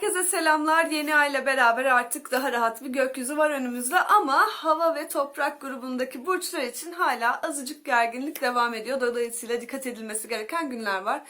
Herkese selamlar. Yeni ay ile beraber artık daha rahat bir gökyüzü var önümüzde ama hava ve toprak grubundaki burçlar için hala azıcık gerginlik devam ediyor. Dolayısıyla dikkat edilmesi gereken günler var.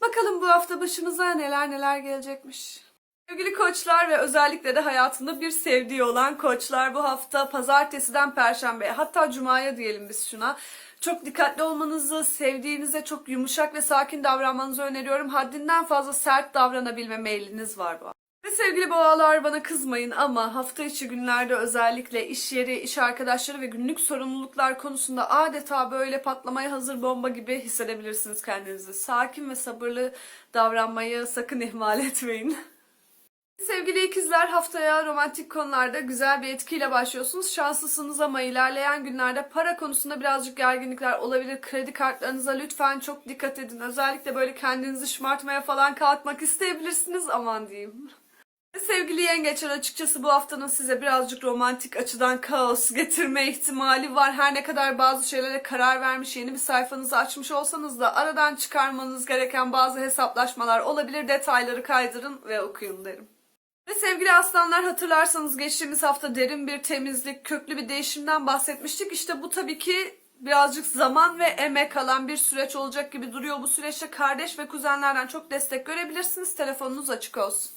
Bakalım bu hafta başımıza neler neler gelecekmiş. Sevgili koçlar ve özellikle de hayatında bir sevdiği olan koçlar bu hafta pazartesiden perşembeye hatta cumaya diyelim biz şuna. Çok dikkatli olmanızı, sevdiğinize çok yumuşak ve sakin davranmanızı öneriyorum. Haddinden fazla sert davranabilme meyliniz var bu. Ve sevgili boğalar bana kızmayın ama hafta içi günlerde özellikle iş yeri, iş arkadaşları ve günlük sorumluluklar konusunda adeta böyle patlamaya hazır bomba gibi hissedebilirsiniz kendinizi. Sakin ve sabırlı davranmayı sakın ihmal etmeyin. Sevgili ikizler haftaya romantik konularda güzel bir etkiyle başlıyorsunuz. Şanslısınız ama ilerleyen günlerde para konusunda birazcık gerginlikler olabilir. Kredi kartlarınıza lütfen çok dikkat edin. Özellikle böyle kendinizi şımartmaya falan kalkmak isteyebilirsiniz aman diyeyim. Sevgili yengeçler açıkçası bu haftanın size birazcık romantik açıdan kaos getirme ihtimali var. Her ne kadar bazı şeylere karar vermiş yeni bir sayfanızı açmış olsanız da aradan çıkarmanız gereken bazı hesaplaşmalar olabilir. Detayları kaydırın ve okuyun derim. Ve sevgili aslanlar hatırlarsanız geçtiğimiz hafta derin bir temizlik, köklü bir değişimden bahsetmiştik. İşte bu tabii ki birazcık zaman ve emek alan bir süreç olacak gibi duruyor. Bu süreçte kardeş ve kuzenlerden çok destek görebilirsiniz. Telefonunuz açık olsun.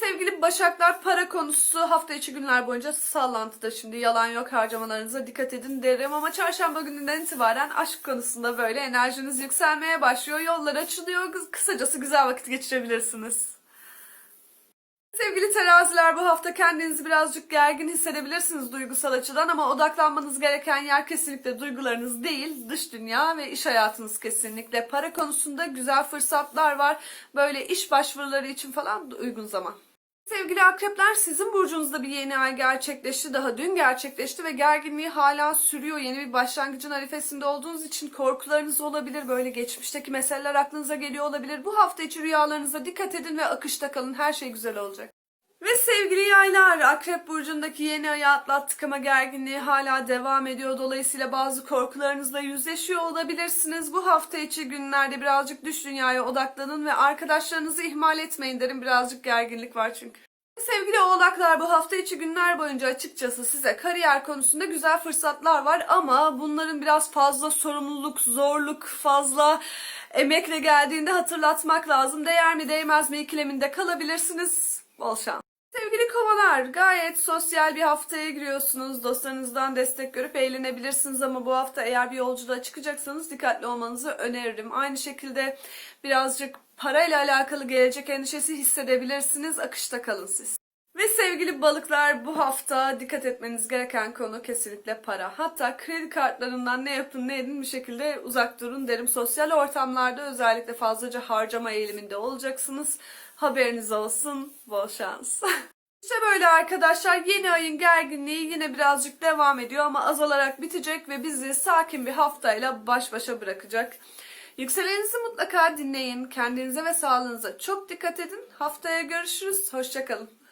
Sevgili Başaklar para konusu hafta içi günler boyunca sallantıda şimdi yalan yok harcamalarınıza dikkat edin derim ama çarşamba gününden itibaren aşk konusunda böyle enerjiniz yükselmeye başlıyor yollar açılıyor kısacası güzel vakit geçirebilirsiniz. Sevgili teraziler bu hafta kendinizi birazcık gergin hissedebilirsiniz duygusal açıdan ama odaklanmanız gereken yer kesinlikle duygularınız değil, dış dünya ve iş hayatınız kesinlikle. Para konusunda güzel fırsatlar var. Böyle iş başvuruları için falan uygun zaman. Sevgili akrepler sizin burcunuzda bir yeni ay gerçekleşti. Daha dün gerçekleşti ve gerginliği hala sürüyor. Yeni bir başlangıcın arifesinde olduğunuz için korkularınız olabilir. Böyle geçmişteki meseleler aklınıza geliyor olabilir. Bu hafta içi rüyalarınıza dikkat edin ve akışta kalın. Her şey güzel olacak. Ve sevgili yaylar, Akrep Burcu'ndaki yeni ayı atlattık ama gerginliği hala devam ediyor. Dolayısıyla bazı korkularınızla yüzleşiyor olabilirsiniz. Bu hafta içi günlerde birazcık dış dünyaya odaklanın ve arkadaşlarınızı ihmal etmeyin derim. Birazcık gerginlik var çünkü. Sevgili oğlaklar bu hafta içi günler boyunca açıkçası size kariyer konusunda güzel fırsatlar var ama bunların biraz fazla sorumluluk, zorluk, fazla emekle geldiğinde hatırlatmak lazım. Değer mi değmez mi ikileminde kalabilirsiniz. Bol şans. Sevgili kovalar, gayet sosyal bir haftaya giriyorsunuz. Dostlarınızdan destek görüp eğlenebilirsiniz ama bu hafta eğer bir yolculuğa çıkacaksanız dikkatli olmanızı öneririm. Aynı şekilde birazcık parayla alakalı gelecek endişesi hissedebilirsiniz. Akışta kalın siz. Ve sevgili balıklar bu hafta dikkat etmeniz gereken konu kesinlikle para. Hatta kredi kartlarından ne yapın ne edin bir şekilde uzak durun derim. Sosyal ortamlarda özellikle fazlaca harcama eğiliminde olacaksınız. Haberiniz olsun. Bol şans. İşte böyle arkadaşlar yeni ayın gerginliği yine birazcık devam ediyor ama azalarak bitecek ve bizi sakin bir haftayla baş başa bırakacak. Yükseleninizi mutlaka dinleyin. Kendinize ve sağlığınıza çok dikkat edin. Haftaya görüşürüz. Hoşçakalın.